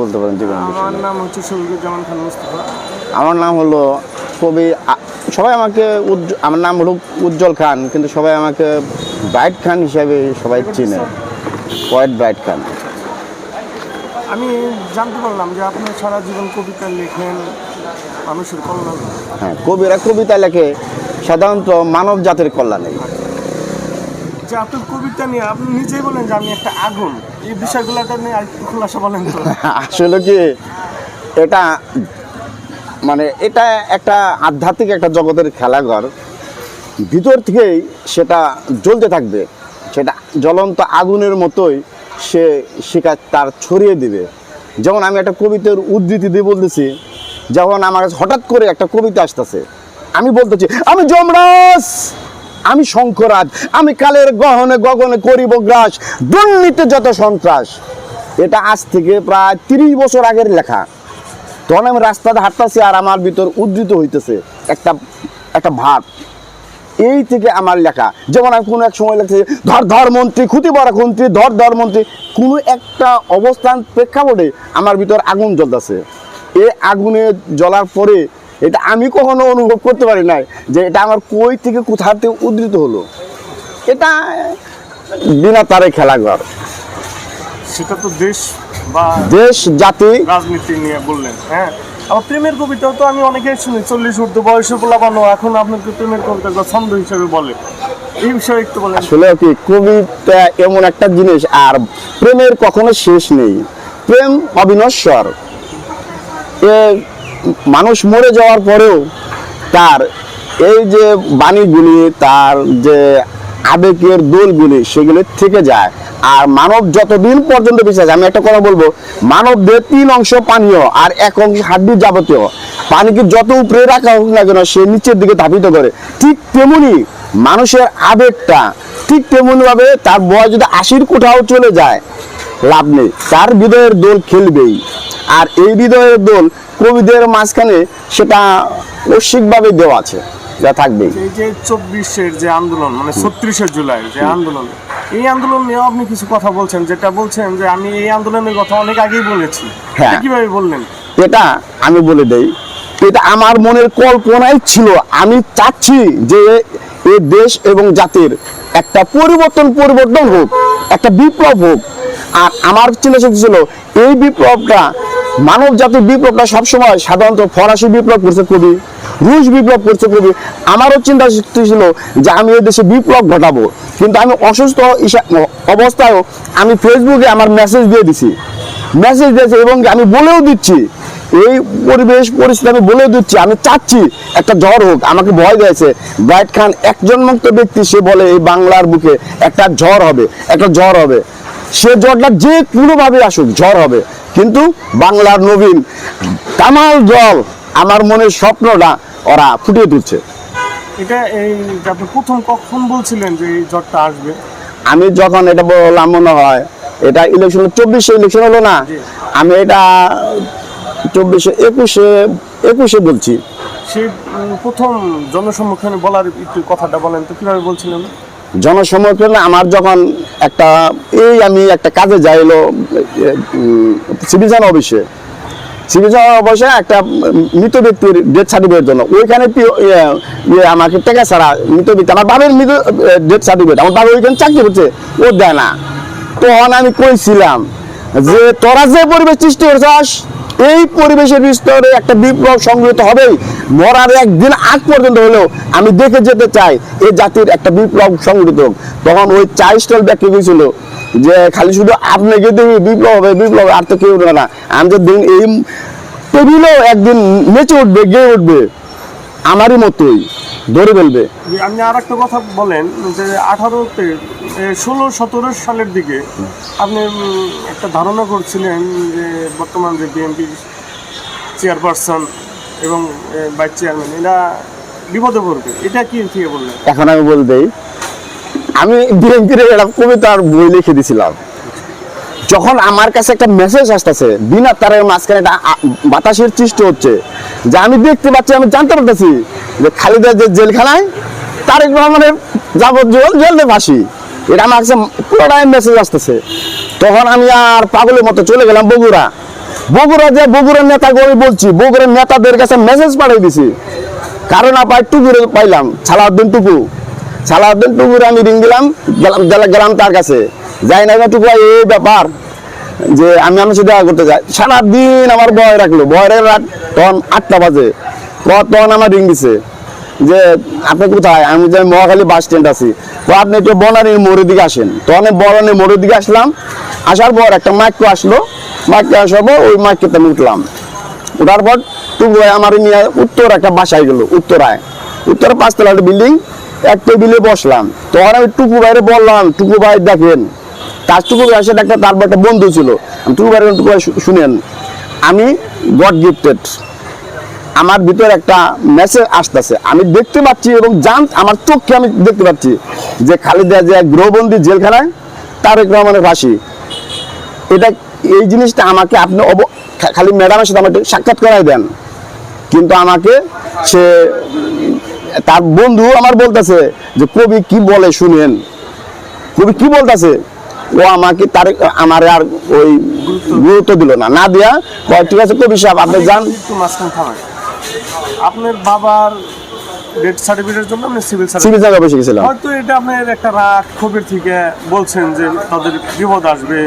বলতে পারেন যে আমার নাম হচ্ছে শফিকুজ্জামান খান মুস্তফা। আমার নাম হলো কবি সবাই আমাকে আমার নাম হলো উজ্জ্বল খান কিন্তু সবাই আমাকে ব্রাইট খান হিসাবে সবাই চিনে। হোয়াইট ব্রাইট খান আমি জানতে পারলাম যে আপনি সারা জীবন কবিতা লেখেন মানুষের কল্যাণ। হ্যাঁ কবিরা কবিতা লেখে সাধারণত মানব জাতির কল্যাণে। যে আপনার কবিতা নিয়ে আপনি নিজেই বলেন যে আমি একটা আগুন। এই বিষয়গুলোটা নিয়ে আর খোলাসা বলেন তো। আসলে কি, এটা মানে এটা একটা আধ্যাত্মিক একটা জগতের খেলাঘর ভিতর থেকেই সেটা জ্বলতে থাকবে। সেটা জ্বলন্ত আগুনের মতোই সে শিকার তার ছড়িয়ে দিবে। যেমন আমি একটা কবিতার উদ্ধৃতি দিয়ে বলতেছি যেমন আমার হঠাৎ করে একটা কবিতা আসতেছে, আমি বলতেছি, আমি যমরাজ! আমি শঙ্করাজ আমি কালের গহনে গগনে করিব গ্রাস, দুর্নীতি যত সন্ত্রাস। এটা আজ থেকে প্রায় তিরিশ বছর আগের লেখা। তখন আমি রাস্তাতে হাঁটতেছি আর আমার ভিতর উদ্ধৃত হইতেছে একটা একটা ভাব। এই থেকে আমার লেখা। যেমন আমি কোনো এক সময় লেখছি, ধর ধর মন্ত্রী খুঁতি বড় মন্ত্রী ধর ধর মন্ত্রী, কোনো একটা অবস্থান প্রেক্ষাপটে আমার ভিতর আগুন জ্বলতেছে। এ আগুনে জ্বলার পরে এটা আমি কখনো অনুভব করতে পারি নাই যে এটা আমার কই থেকে কোথা থেকে উদ্ধৃত হলো। এটা বিনা তারে খেলাঘর। সেটা তো দেশ বা দেশ জাতি। রাজনীতি নিয়ে বললেন হ্যাঁ? আবার প্রেমের কবিতাও তো আমি অনেকেই শুনি চল্লিশ ঊর্ধ্ব বয়সে পোলাবানো এখন আপনাকে প্রেমের কবিতাগুলো ছন্দ হিসেবে বলে। এই বিষয়ে একটু বলেন। আসলে কি কবিতা এমন একটা জিনিস আর প্রেমের কখনো শেষ নেই। প্রেম অবিনশ্বর। এ মানুষ মরে যাওয়ার পরেও তার এই যে বাণীগুলি, তার যে আবেগের দোলগুলি, সেগুলি থেকে যায়। আর মানব যতদিন পর্যন্ত আছে, আমি একটা কথা বলব মানব দেহ তিন অংশ পানীয় আর এক অংশ হাড্ডি যাবতীয়। পানিকে যত উপরে রাখা হোক না কেন, সে নিচের দিকে ধাবিত করে। ঠিক তেমনি মানুষের আবেগটা, ঠিক তেমনি ভাবে তার বয়স যদি আশির কোঠাও চলে যায়, লাভ নেই। তার হৃদয়ের দোল খেলবেই। আর এই হৃদয়ের দোল কবিদের মাঝখানে সেটা ঐশ্বিকভাবে দেওয়া আছে যা থাকবে এই যে চব্বিশের যে আন্দোলন মানে ছত্রিশে জুলাই যে আন্দোলন এই আন্দোলন নিয়েও আপনি কিছু কথা বলছেন যেটা বলছেন যে আমি এই আন্দোলনের কথা অনেক আগেই বলেছি। হ্যাঁ। কীভাবে বললেন? এটা আমি বলে দেই এটা আমার মনের কল্পনাই ছিল। আমি চাচ্ছি যে এ দেশ এবং জাতির একটা পরিবর্তন পরিবর্তন হোক একটা বিপ্লব হোক। আর আমার চিন্তা শক্তি ছিল এই বিপ্লবটা মানব জাতির বিপ্লবটা সবসময় সাধারণত ফরাসি বিপ্লব করছে কবি, রুশ বিপ্লব করছে কবি। আমারও চিন্তা ছিল যে আমি এই দেশে বিপ্লব ঘটাবো। কিন্তু আমি অসুস্থ অবস্থায়ও আমি ফেসবুকে আমার মেসেজ দিয়ে দিছি। মেসেজ দিয়েছে এবং আমি বলেও দিচ্ছি। এই পরিবেশ পরিস্থিতি আমি বলেও দিচ্ছি। আমি চাচ্ছি একটা ঝড় হোক। আমাকে ভয় দিয়েছে ব্রাইট খান একজন মুক্ত ব্যক্তি, সে বলে এই বাংলার বুকে একটা ঝড় হবে, একটা ঝড় হবে। সে ঝড়টা যে কোনোভাবে আসুক, ঝড় হবে। কিন্তু বাংলার নবীন কামাল জল আমার মনের স্বপ্নটা ওরা ফুটিয়ে তুলছে। এটা এই আপনি প্রথম কখন বলছিলেন যে এই জ্বরটা আসবে? আমি যখন এটা বললাম মনে হয় এটা ইলেকশন চব্বিশে ইলেকশন হলো না? আমি এটা চব্বিশে একুশে একুশে বলছি। উম, প্রথম জনসম্মুখে বলার একটু কথাটা বলেন তো কীভাবে বলছিলেন? জনসমক্ষে আমার যখন একটা, এই আমি একটা কাজে যাইলো সিভিজন অফিসে। সিভিজন অফিসে একটা মৃত ব্যক্তির ডেথ সার্টিফিকেট জন্য ওইখানে আমাকে টাকা ছাড়া মৃত ব্যক্তি, আমার বাবার মৃত ডেথ সার্টিফিকেট আমার বাবা ওইখানে চাকরি করছে, ও দেয় না। তখন আমি কইছিলাম যে, তোরা যে পরিবেশ সৃষ্টি করছাস এই পরিবেশের বিস্তরে একটা বিপ্লব সংগঠিত হবেই। মরার একদিন আগ পর্যন্ত হলেও আমি দেখে যেতে চাই এই জাতির একটা বিপ্লব সংগঠিত হোক। তখন ওই চাই স্টল ব্যক্তি গেছিল যে খালি শুধু আপনাকে দেখি বিপ্লব হবে, বিপ্লব আর তো কেউ না। আমি যে দিন এই টেবিলও একদিন নেচে উঠবে, গেয়ে উঠবে। আমারই মতোই দড়ি বলবে। আপনি আর একটা কথা বলেন যে আঠারোতে ষোলো সতেরো সালের দিকে আপনি একটা ধারণা করছিলেন যে বর্তমান যে বিএনপি চেয়ারপারসন এবং ভাইস চেয়ারম্যান এরা বিপদে পড়বে। এটা কি থেকে বললেন? এখন আমি বলে দেই আমি বিএনপির একটা কবিতার বই লিখে দিছিলাম। যখন আমার কাছে একটা মেসেজ আসতেছে, বিনা তারের মাঝখানে একটা বাতাসের সৃষ্টি হচ্ছে, যে আমি দেখতে পাচ্ছি, আমি জানতে পারতেছি যে খালিদা যে জেলখানায় তারেক রহমানের যাবজ্জীবন জেলে ফাঁসি। এটা আমার কাছে পুরোটাই মেসেজ আসতেছে। তখন আমি আর পাগলের মতো চলে গেলাম বগুড়া। বগুড়া যে বগুড়ার নেতা আমি বলছি, বগুড়ার নেতাদের কাছে মেসেজ পাঠিয়ে দিছি। কারণ আপা টুকুরে পাইলাম, সালাউদ্দিন টুকু। সালাউদ্দিন টুকুরে আমি রিং দিলাম, গেলাম গেলা- গেলাম তার কাছে। যাই না টুকু এই ব্যাপার। যে আমি আমার সাথে দেখা করতে যাই। সারাদিন আমার ভয় রাখল। ভয় রেখে রাত তখন আটটা বাজে। তখন আমার রিং দিছে যে, আপনি কোথায়? আমি যে মহাখালী বাস স্ট্যান্ড আছি। তো আপনি একটু বনানীর মোড়ের দিকে আসেন। তখন আমি বনানীর মোড়ের দিকে আসলাম। আসার পর একটা মাইক্রো আসলো। মাইক্রো আসার পর ওই মাইক্রোতে আমি উঠলাম। ওঠার পর টুকু আমার নিয়ে উত্তর একটা বাসায় গেল, উত্তরায়। উত্তরে পাঁচতলা একটা বিল্ডিং এক টেবিলে বসলাম। তখন আমি টুকু ভাইরে বললাম টুকু ভাই দেখেন তার টুকু ভাই সাথে একটা তারপর একটা বন্ধু ছিল টুকু শুনেন, আমি গড গিফটেড আমার ভিতর একটা মেসেজ আসতেছে। আমি দেখতে পাচ্ছি এবং জান আমার চোখকে আমি দেখতে পাচ্ছি যে খালিদা যে গৃহবন্দী জেলখানায় তারেক রহমানের ফাঁসি। এটা এই জিনিসটা আমাকে আপনি অব- খালি ম্যাডামের সাথে আমাকে সাক্ষাৎ করাই দেন। কিন্তু আমাকে সে, তার বন্ধু আমার বলতেছে যে, কবি কি বলে শুনেন? কবি কি বলতেছে? ও আমাকে তার আমার আর ওই গুরুত্ব দিল না। না দিয়া কয় ঠিক আছে কবি সাহেব আপনি যান। আপনার বাবার ডেথ সার্টিফিকেটের জন্য আপনি সিভিল বসে গেছিলাম। হয়তো এটা আপনার একটা রাগ ক্ষোভের থেকে বলছেন যে তাদের বিপদ আসবে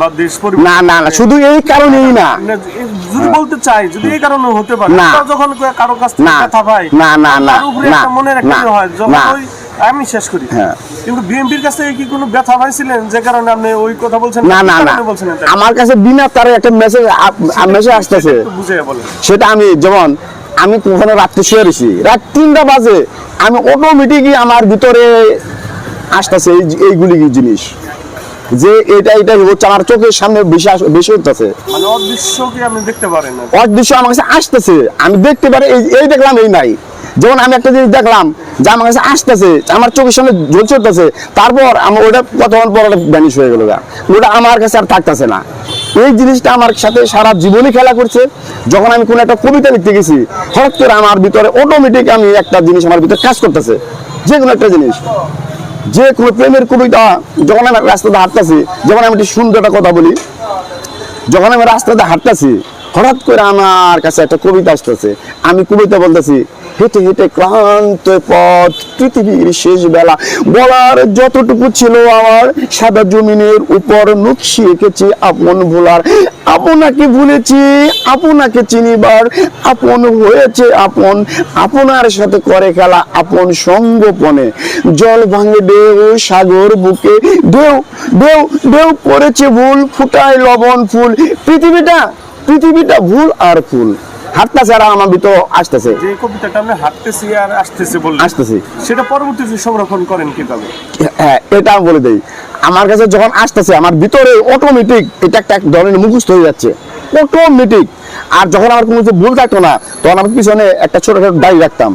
বা দেশ না না না শুধু এই কারণেই না। যদি বলতে চাই যদি এই কারণে হতে পারে। যখন কারও কাছ থেকে না। কথা পাই না, না, না, তার না, মনের একটা ইয়ে হয় যখন আমি শেষ করি। হ্যাঁ। কিন্তু বিএনপির কাছে কি কোনো ব্যথা পাইছিলেন? যে কারণে আপনি ওই কথা বলছেন না না না? আমার কাছে বিনা তারে একটা মেসেজ মেসেজ আসতেছে। সেটা আমি যেমন আমি কখনো রাত্রে শুয়ে রয়েছি রাত তিনটা বাজে আমি অটোমেটিকই আমার ভিতরে আসতেছে এই এইগুলি জিনিস। যে এটা এটা হচ্ছে আমার চোখের সামনে বেশি আস- বেশি হচ্ছে মানে অদৃশ্যকে আপনি দেখতে পারেন অদৃশ্য আমার কাছে আসতেছে। আমি দেখতে পারি এই দেখলাম এই নাই। যেমন আমি একটা জিনিস দেখলাম যে আমার কাছে আসতেছে, আমার চোখের সামনে জ্বলছে উঠতেছে তারপর আমার ওটা কতক্ষণ পর ওটা ভ্যানিশ হয়ে গেল। ওটা আমার কাছে আর থাকতেছে না। এই জিনিসটা আমার সাথে সারা জীবনই খেলা করছে। যখন আমি কোনো একটা কবিতা লিখতে গেছি, হঠাৎ করে আমার ভিতরে অটোমেটিক আমি একটা জিনিস আমার ভিতরে কাজ করতেছে। যে কোনো একটা জিনিস। যে কোনো প্রেমের কবিতা, যখন আমি রাস্তাতে হাঁটতেছি, যখন আমি একটি সুন্দর একটা কথা বলি, যখন আমি রাস্তাতে হাঁটতেছি হঠাৎ করে আমার কাছে একটা কবিতা আসতেছে। আমি কবিতা বলতেছি, হেঁটে হেঁটে ক্লান্ত পথ, পৃথিবীর শেষ বেলা। বলার যতটুকু ছিল আমার, সাদা জমিনের উপর নকশি এঁকেছি আপন ভোলার। আপনাকে ভুলেছি, আপনাকে চিনিবার। আপন হয়েছে আপন, আপনার সাথে করে খেলা আপন সঙ্গপনে। জল ভাঙে ঢেউ, সাগর বুকে ঢেউ ঢেউ ঢেউ করেছে ভুল, ফুটায় লবণ ফুল। পৃথিবীটা পৃথিবীটা ভুল আর ফুল। হাঁটতেছে আর আমার ভিতর আসতেছে। যে কবিতাটা হাঁটতেছি আর আসতেছে বলে আসতেছি। সেটা পরবর্তীতে সংরক্ষণ করেন কীভাবে? হ্যাঁ এটা আমি বলে দেই। আমার কাছে যখন আসতেছে আমার ভিতরে অটোমেটিক এটা একটা এক ধরনের মুখস্থ হয়ে যাচ্ছে। অটোমেটিক আর যখন আমার কোনো কিছু ভুল থাকতো না তখন আমি পিছনে একটা ছোট ছোট ডায়েরি রাখতাম।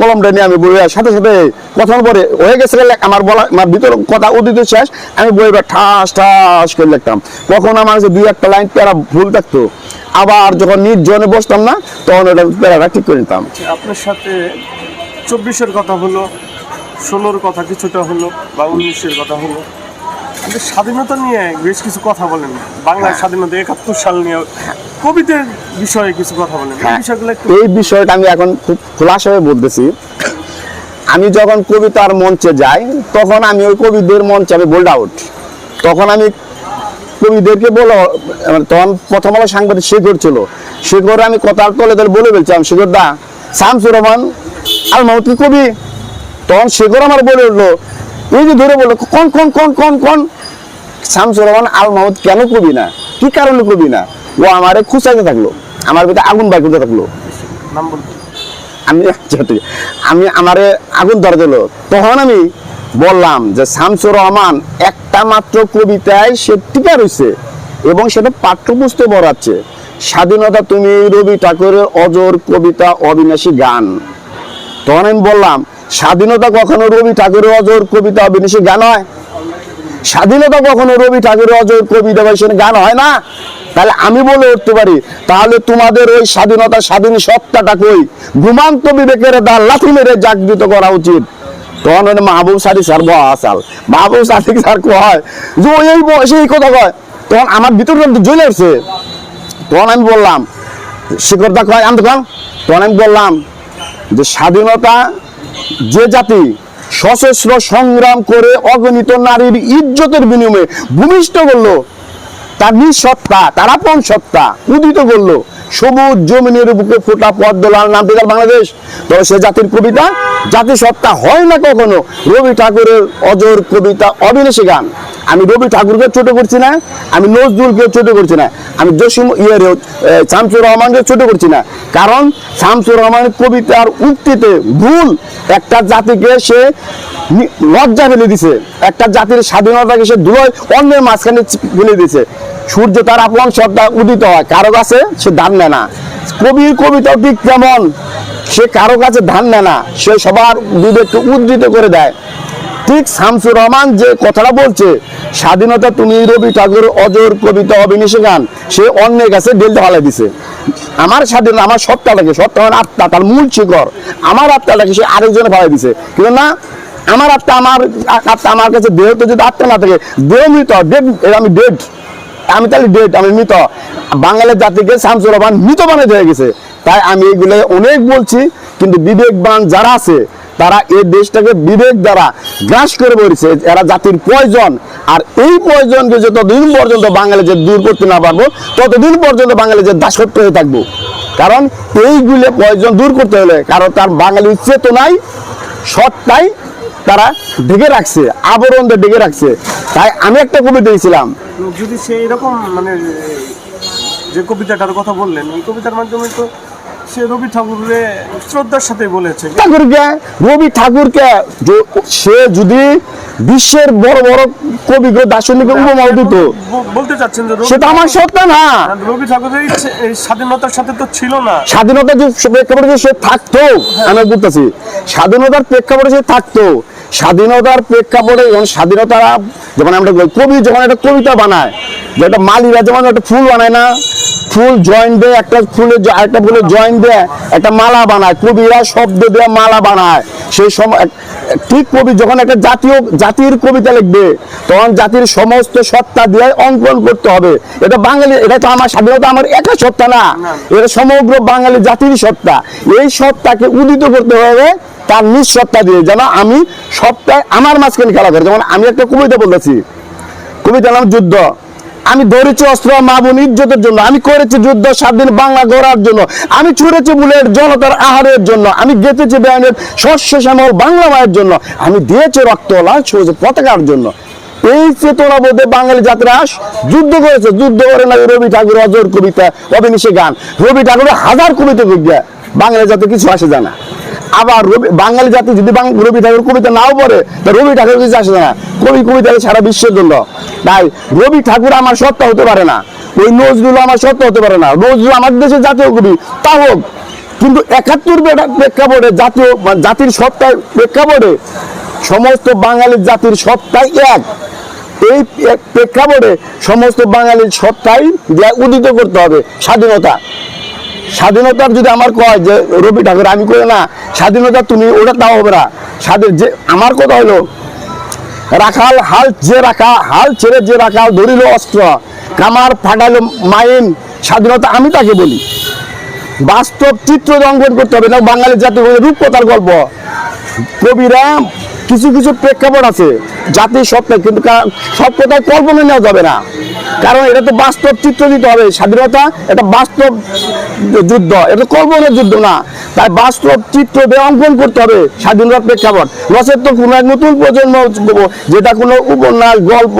কলমটা নিয়ে আমি সাথে সাথে কথা পরে হয়ে গেছে আমার বলা আমার ভিতর কথা অতীত শেষ, আমি ঠাস ঠাস করে লিখতাম। কখন আমার দুই একটা লাইন প্যারা ভুল থাকতো, আবার যখন নির্জনে বসতাম না, তখন ওটা প্যারাটা ঠিক করে নিতাম। আপনার সাথে চব্বিশের কথা হলো, ষোলোর কথা কিছুটা হলো বা উনিশের কথা হলো। কিন্তু স্বাধীনতা নিয়ে বেশ কিছু কথা বলেন। বাংলার স্বাধীনতা একাত্তর সাল নিয়ে কবিদের বিষয়ে কিছু কথা বলেন। এই হ্যাঁ, বিষয়গুলো এই বিষয়টা আমি এখন খুব খোলাসাভাবে বলতেছি। আমি যখন কবিতার মঞ্চে যাই তখন আমি ওই কবিদের মঞ্চে আমি বোল্ড আউট। তখন আমি কবিদেরকে বলো মানে তখন প্রথম আলো সাংবাদিক শেখর ছিল। শেখর আমি কথা তলে তলে বলে বলছিলাম শেখর দা শামসুর রহমান মাহমুদ কি কবি? তখন শেখর আমার বলে উঠল এই যে ধরে বলল কোন কোন কোন কোন কোন? শামসুর রহমান আল মাহমুদ কেন কবি না? কি কারণে কবি না? ও আমারে খুঁচাইতে থাকল। আমার ভিতরে আগুন বাই করতে থাকল। আমি। আমি আমারে আগুন ধরে দিল। তখন আমি বললাম যে শামসুর রহমান একটা মাত্র কবিতায় সে টিকা রয়েছে এবং সেটা পাঠ্যপুস্তক বড়াচ্ছে স্বাধীনতা তুমি রবি ঠাকুরের অজর কবিতা অবিনাশী গান। তখন আমি বললাম স্বাধীনতা কখনো রবি ঠাকুরের অজর, কবিতা অবিনাশী গান হয়। স্বাধীনতা কখনো রবি ঠাকুরের অজয় কবিতা বা সেখানে গান হয় না। তাহলে আমি বলে উঠতে পারি, তাহলে তোমাদের ওই স্বাধীনতা স্বাধীন সত্তাটা কই? ঘুমান্ত বিবেকের দা লাথি মেরে জাগৃত করা উচিত। তখন ওই মাহবুব সাদি স্যার বসাল মাহবুব সাদি স্যার কয় যে এই বয়সে এই কথা কয়। তখন আমার ভিতরে কিন্তু জ্বলে উঠছে। তখন আমি বললাম শিকড়দা কয় আমি তখন তখন আমি বললাম যে স্বাধীনতা যে জাতি সশস্ত্র সংগ্রাম করে অগণিত নারীর ইজ্জতের বিনিময়ে ভূমিষ্ঠ করল তার নিঃসত্তা তার আপন সত্তা উদিত করল সবুজ জমিনের বুকে ফোটা পদ্মলাল নাম পেদার বাংলাদেশ। তবে সে জাতির কবিতা জাতি সত্তা হয় না কখনো? রবি ঠাকুরের অজর কবিতা অবিনাশী গান। আমি রবি ঠাকুরকে ছোট করছি না, আমি নজরুলকে ছোট করছি না, আমি জসিম ইয়ের শামসুর রহমানকে ছোট করছি না। কারণ শামসুর রহমানের কবিতার উক্তিতে ভুল একটা জাতিকে সে লজ্জা ফেলে দিছে। একটা জাতির স্বাধীনতাকে সে ধুলোয় অন্যের মাঝখানে ফেলে দিছে? সূর্য, তার আপন শ্রদ্ধা উদিত হয়? কারও কাছে সে ধান নেয় না। কবির কবিতাও ঠিক তেমন। সে কারও কাছে ধান নেয় না। সে সবার বিবেককে উদ্ধৃত করে দেয়। ঠিক শামসুর রহমান যে কথাটা বলছে, স্বাধীনতা তুমি রবি ঠাকুর, অজর কবিতা অবিনাশী গান সে অন্যের কাছে ডেলতে ফালাই দিছে। আমার স্বাধীনতা, আমার সত্তা মানে আত্মা, তার মূল শিকড় আমার আত্মাটাকে সে আরেকজনে ফালাই দিছে। কিন্তু না আমার আত্মা আমার আত্মা আমার কাছে দেহ তো যদি আত্মা না থাকে, দেহ মৃত ডেড আমি ডেড আমি তাহলে ডেড আমি মৃত। বাঙালির জাতিকে শামসুর রহমান মৃত বানিয়ে হয়ে গেছে। তাই আমি এইগুলো অনেক বলছি, কিন্তু বিবেকবান যারা আছে, তারা এই দেশটাকে বিবেক দ্বারা গ্রাস করে বলেছে, এরা জাতির প্রয়োজন। আর এই প্রয়োজনকে যতদিন পর্যন্ত বাঙালি যে দূর করতে না পারব, ততদিন পর্যন্ত বাঙালি যে দাসত্ব হয়ে থাকব। কারণ এইগুলো প্রয়োজন দূর করতে হলে, কারণ তার বাঙালির চেতনায় সৎটাই তারা ঢেকে রাখছে আবরণ দিয়ে ঢেকে রাখছে। তাই আমি একটা কবি দিয়েছিলাম। যদি সে এরকম মানে যে কবিতাটার কথা বললেন এই কবিতার মাধ্যমে তো সে রবি ঠাকুরের শ্রদ্ধার সাথে বলেছে। ঠাকুরকে রবি ঠাকুরকে সে যদি বিশ্বের বড় বড় কবিকে দার্শনিক উপমা দিত। বলতে চাচ্ছেন যে সেটা আমার সত্য না। রবি ঠাকুরের এই স্বাধীনতার সাথে তো ছিল না। স্বাধীনতা যে প্রেক্ষাপটে সে থাকতো আমি বলতেছি স্বাধীনতার প্রেক্ষাপটে সে থাকতো। স্বাধীনতার প্রেক্ষাপটে যখন স্বাধীনতা যেমন আমরা কবি যখন একটা কবিতা বানায় যে একটা মালিরা যেমন একটা ফুল বানায় না ফুল জয়েন দেয় একটা ফুলের একটা ফুলের জয়েন দেয় একটা মালা বানায়। কবিরা শব্দ দিয়ে মালা বানায়। সেই সময় ঠিক কবি যখন একটা জাতীয় জাতির কবিতা লিখবে, তখন জাতির সমস্ত সত্তা দিয়ে অঙ্কন করতে হবে। এটা বাঙালি এটা তো আমার স্বাধীনতা, আমার একা সত্তা না। এটা সমগ্র বাঙালি জাতির সত্তা। এই সত্তাকে উদিত করতে হবে তার নিঃসত্তা দিয়ে। যেন আমি সত্তায় আমার মাঝখানে খেলা করে। যেমন আমি একটা কবিতা বলেছি কবিতার নাম যুদ্ধ। আমি ধরেছি অস্ত্র মা বোন ইজ্জতের জন্য, আমি করেছি যুদ্ধ স্বাধীন বাংলা গড়ার জন্য, আমি ছুড়েছি বুলেট জনতার আহারের জন্য, আমি গেঁথেছি ব্যানের শস্য শ্যামল বাংলা মায়ের জন্য, আমি দিয়েছি রক্ত, লাল সবুজ পতাকার জন্য। এই চেতনা বোধে বাঙালি জাতিরা যুদ্ধ করেছে, যুদ্ধ করে না রবি ঠাকুর অজর কবিতা, অবিনিশে গান। রবি ঠাকুরের হাজার কবিতা বাঙালি জাতি কিছু আসে জানা আবার রবি বাঙালি জাতি যদি রবি ঠাকুর কবিতা নাও পড়ে, তা রবি ঠাকুর কিছু আসে না। কবি কবিতা সারা বিশ্বের জন্য। তাই রবি ঠাকুর আমার সত্তা হতে পারে না। ওই নজরুল আমার সত্তা হতে পারে না। নজরুল আমাদের দেশের জাতীয় কবি, তা হোক। কিন্তু একাত্তর প্রেক্ষাপটে জাতীয় জাতির সত্তার প্রেক্ষাপটে সমস্ত বাঙালির জাতির সত্তাই এক। এই প্রে- প্রেক্ষাপটে সমস্ত বাঙালির সত্তাই উদিত করতে হবে স্বাধীনতা। স্বাধীনতার যদি আমার কয় যে, রবি ঠাকুর, আমি করে না, স্বাধীনতা তুমি ওটা তাও হবে না। স্বাধীন যে, আমার কথা হলো রাখাল হাল যে রাখা, হাল ছেড়ে যে রাখাল ধরিল অস্ত্র, কামার ফাটাইলো মাইন, স্বাধীনতা আমি তাকে বলি। বাস্তব চিত্র অঙ্কন করতে হবে না বাঙালি জাতি রূপকথার গল্প। কবিরা কিছু কিছু প্রেক্ষাপট আছে, জাতির সত্তা কিন্তু সব কথায় কল্পনা নেওয়া যাবে না। কারণ এটা তো বাস্তব চিত্র দিতে হবে, স্বাধীনতা এটা বাস্তব যুদ্ধ, এটা কল্পনার যুদ্ধ না। তাই বাস্তব চিত্র দিয়ে অঙ্কন করতে হবে স্বাধীনতার প্রেক্ষাপট। নচেত তো কোনো এক নতুন প্রজন্ম যেটা কোনো উপন্যাস, গল্প,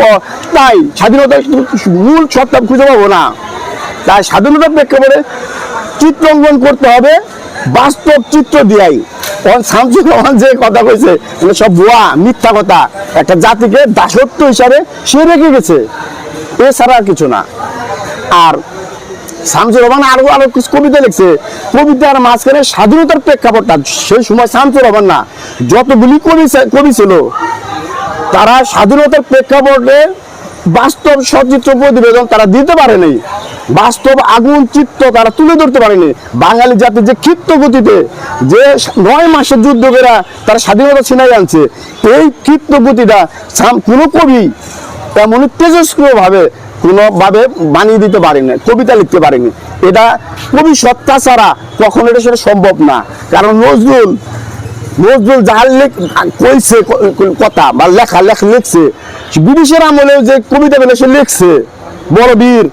তাই স্বাধীনতার মূল সত্তা খুঁজে পাবো না। তাই স্বাধীনতার প্রেক্ষাপটে চিত্র অঙ্কন করতে হবে বাস্তব চিত্র দিয়াই। তখন শামসুর রহমান যে কথা কইছে এগুলো সব ভুয়া, মিথ্যা কথা। একটা জাতিকে দাসত্ব হিসাবে সে রেখে গেছে। এছাড়া আর কিছু না। আর শামসুর রহমান আরও আরও কিছু কবিতা লিখছে। কবিতার মাঝখানে স্বাধীনতার প্রেক্ষাপটটা, সেই সময় শামসুর রহমান না, যতগুলি কবি কবি ছিল, তারা স্বাধীনতার প্রেক্ষাপটে বাস্তব সচিত্র প্রতিবেদন তারা দিতে পারেনি। বাস্তব আগুন চিত্ত তারা তুলে ধরতে পারেনি। বাঙালি জাতি যে ক্ষিপ্ত গতিতে যে নয় মাসের যুদ্ধ তারা স্বাধীনতা ছিনাই আনছে, এই ক্ষিপ্ত গতিটা কোনো কবি তেমনই তেজস্ক্রিয় ভাবে কোনোভাবে বানিয়ে দিতে পারেনি, কবিতা লিখতে পারেনি। এটা কবি সত্তা ছাড়া কখনো এটা সেটা সম্ভব না। কারণ নজরুল নজরুল যার কইছে কথা বা লেখা লেখ লিখছে ব্রিটিশের আমলেও যে কবিতা বেলে সে লিখছে বড় বীর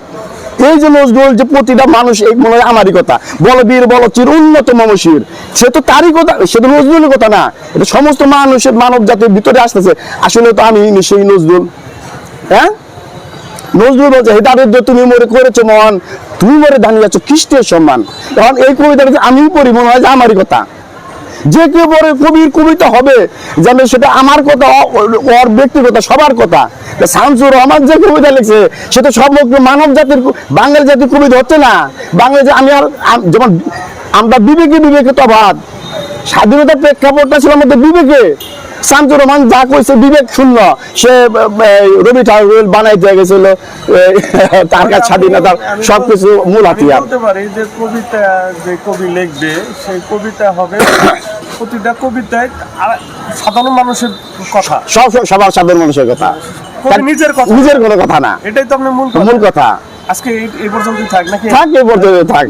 এই যে নজরুল, যে প্রতিটা মানুষ এই মনে হয় আমারই কথা। বল বীর বল চির উন্নত মমশির। সে তো তারই কথা, সে তো নজরুলের কথা না। এটা সমস্ত মানুষের মানব জাতির ভিতরে আসতেছে। আসলে তো আমি সেই নজরুল। হ্যাঁ? নজরুল বলছে হেদারুদ্দ তুমি মরে করেছ মহান। তুমি মরে দাঁড়িয়েছো খ্রিস্টের সম্মান এখন এই কবিতাটা যে আমিও পড়ি, মনে হয় যে আমারই কথা। যে কেউ বড় কবির কবিতা হবে, যেন সেটা আমার কথা, ওর ব্যক্তিগত সবার কথা। শামসুর রহমান যে কবিতা লিখছে সেটা সমগ্র মানব জাতির বাঙালি জাতির কবিতা হচ্ছে না। বাঙালি আমি আর যেমন আমরা বিবেকে বিবেকে তফাৎ স্বাধীনতার প্রেক্ষাপটটা ছিল আমাদের বিবেকে। শামসুর রহমান যা কইছে বিবেক শূন্য। সে রবি ঠাকুর বানাইতে গেছিল তার কাছে স্বাধীনতার সবকিছু মূল আমি হাতিয়ার। বলতে পারি যে কবিতা যে কবি লিখবে সেই কবিতা হবে প্রতিটা কবিতায় সাধারণ মানুষের কথা। সব সব- সবার সাধারণ মানুষের কথা। নিজের কথা। নিজের কোনো কথা না। এটাই তো আপনার মূল কথা। মূল কথা। আজকে এই- পর্যন্তই থাক নাকি? থাক এই পর্যন্ত থাক।